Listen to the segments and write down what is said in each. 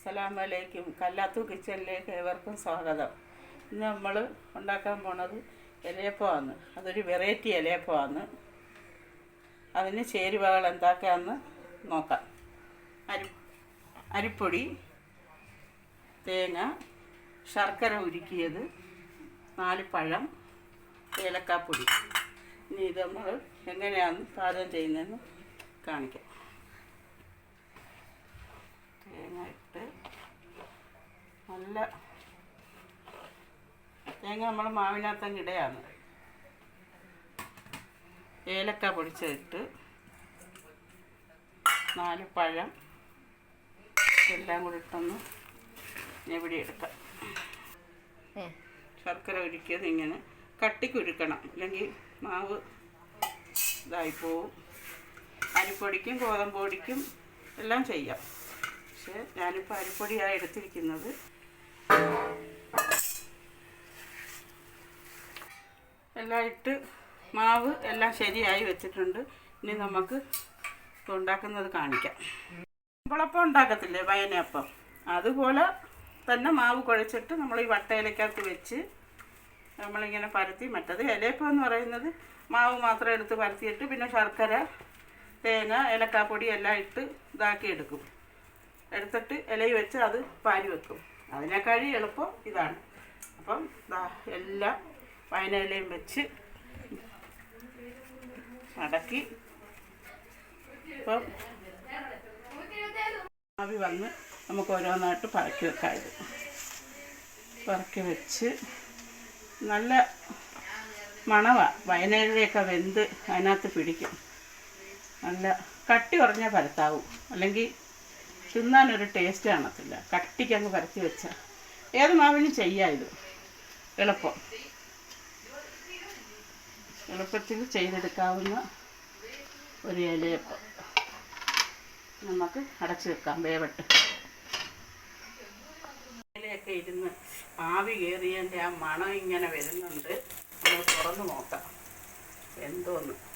അസ്സലാമലൈക്കും. കല്ലാത്തു കിച്ചണിലേക്ക് ഏവർക്കും സ്വാഗതം. ഇന്ന് നമ്മൾ ഉണ്ടാക്കാൻ പോണത് ഇലയപ്പമാണ്. അതൊരു വെറൈറ്റി ഇലയപ്പമാണ്. അതിന് ചേരുവകൾ എന്താക്കാന്ന് നോക്കാം. അരി അരിപ്പൊടി തേങ്ങ ശർക്കര ഉരുക്കിയത് നാല് പഴം ഏലക്കാപ്പൊടി. ഇനി ഇത് നമ്മൾ എങ്ങനെയാണ് പാചകം ചെയ്യുന്നതെന്ന് കാണിക്കാം തേങ്ങ ഇട്ട് നല്ല തേങ്ങ നമ്മൾ മാവിനകത്തങ്ങ് ഇടയാണ്. ഏലക്ക പൊടിച്ചിട്ട് നാല് പഴം എല്ലാം കൂടി ഇട്ടൊന്ന് ഞെവിടെ എടുക്കാം. ശർക്കര ഉരുക്കിയത് ഇങ്ങനെ കട്ടിക്കുരുക്കണം അല്ലെങ്കിൽ മാവ് ഇതായി പോവും. അരിപ്പൊടിക്കും ഗോതമ്പ് പൊടിക്കും എല്ലാം ചെയ്യാം. പക്ഷേ ഞാനിപ്പോൾ അരിപ്പൊടിയാണ് എടുത്തിരിക്കുന്നത്. എല്ലാം ഇട്ട് മാവ് എല്ലാം ശരിയായി വെച്ചിട്ടുണ്ട്. ഇനി നമുക്ക് ഉണ്ടാക്കുന്നത് കാണിക്കാം. കുമ്പളപ്പം ഉണ്ടാക്കത്തില്ലേ വയനപ്പം അതുപോലെ തന്നെ മാവ് കുഴച്ചിട്ട് നമ്മൾ ഈ വട്ടയിലക്കകത്ത് വെച്ച് നമ്മളിങ്ങനെ പരത്തി മറ്റത് ഇലയപ്പം എന്ന് പറയുന്നത് മാവ് മാത്രം എടുത്ത് പരത്തിയിട്ട് പിന്നെ ശർക്കര തേങ്ങ ഏലക്കാപ്പൊടി എല്ലാം ഇട്ട് ഇതാക്കി എടുക്കും എടുത്തിട്ട് ഇലയിൽ വെച്ച് അത് പാരി വെക്കും. അതിനേക്കാളും എളുപ്പം ഇതാണ്. അപ്പം എല്ലാം വയനയിലയും വെച്ച് അടക്കി ഇപ്പം ആവി വന്ന് നമുക്ക് ഓരോന്നായിട്ട് പറക്കി വെക്കാം പറക്കി വെച്ച് നല്ല മണവാണ് വയനയിലൊക്കെ വെന്ത് അതിനകത്ത് പിടിക്കും. നല്ല കട്ടി കുറഞ്ഞ പരത്താവും. അല്ലെങ്കിൽ തിന്നാനൊരു ടേസ്റ്റ് കാണത്തില്ല. കട്ടിക്ക് അങ്ങ് പരത്തി വെച്ച. ഏത് മാവിനും ചെയ്യാം ഇത്. എളുപ്പം. എളുപ്പത്തിൽ ചെയ്തെടുക്കാവുന്ന ഒരു ഇലയപ്പം. നമുക്ക് അടച്ചു വെക്കാം വേവട്ട്. ഇലയൊക്കെ ഇരുന്ന് ആവി കയറിയതിന്റെ ആ മണം ഇങ്ങനെ വരുന്നുണ്ട്. നമ്മൾ തുറന്ന് നോക്കാം. എന്തോന്ന്.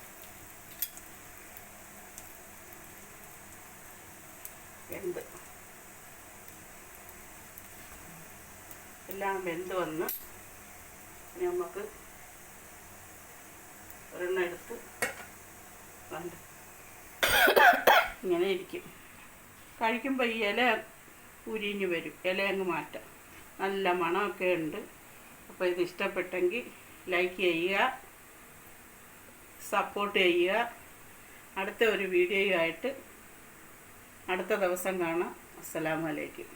വെന്ത്. എല്ലാം വെന്ത് വന്ന് നമുക്ക് ഒരെണ്ണം എടുത്ത് വേണ്ട ഇങ്ങനെ ഇരിക്കും. കഴിക്കുമ്പോൾ ഈ ഇല ഉരിഞ്ഞ് വരും. ഇല അങ്ങ് മാറ്റാം. നല്ല മണമൊക്കെ ഉണ്ട്. അപ്പോൾ ഇത് ഇഷ്ടപ്പെട്ടെങ്കിൽ ലൈക്ക് ചെയ്യുക സപ്പോർട്ട് ചെയ്യുക. അടുത്ത ഒരു വീഡിയോയുമായിട്ട് അടുത്ത ദിവസം കാണാം. അസ്സലാമലൈക്കും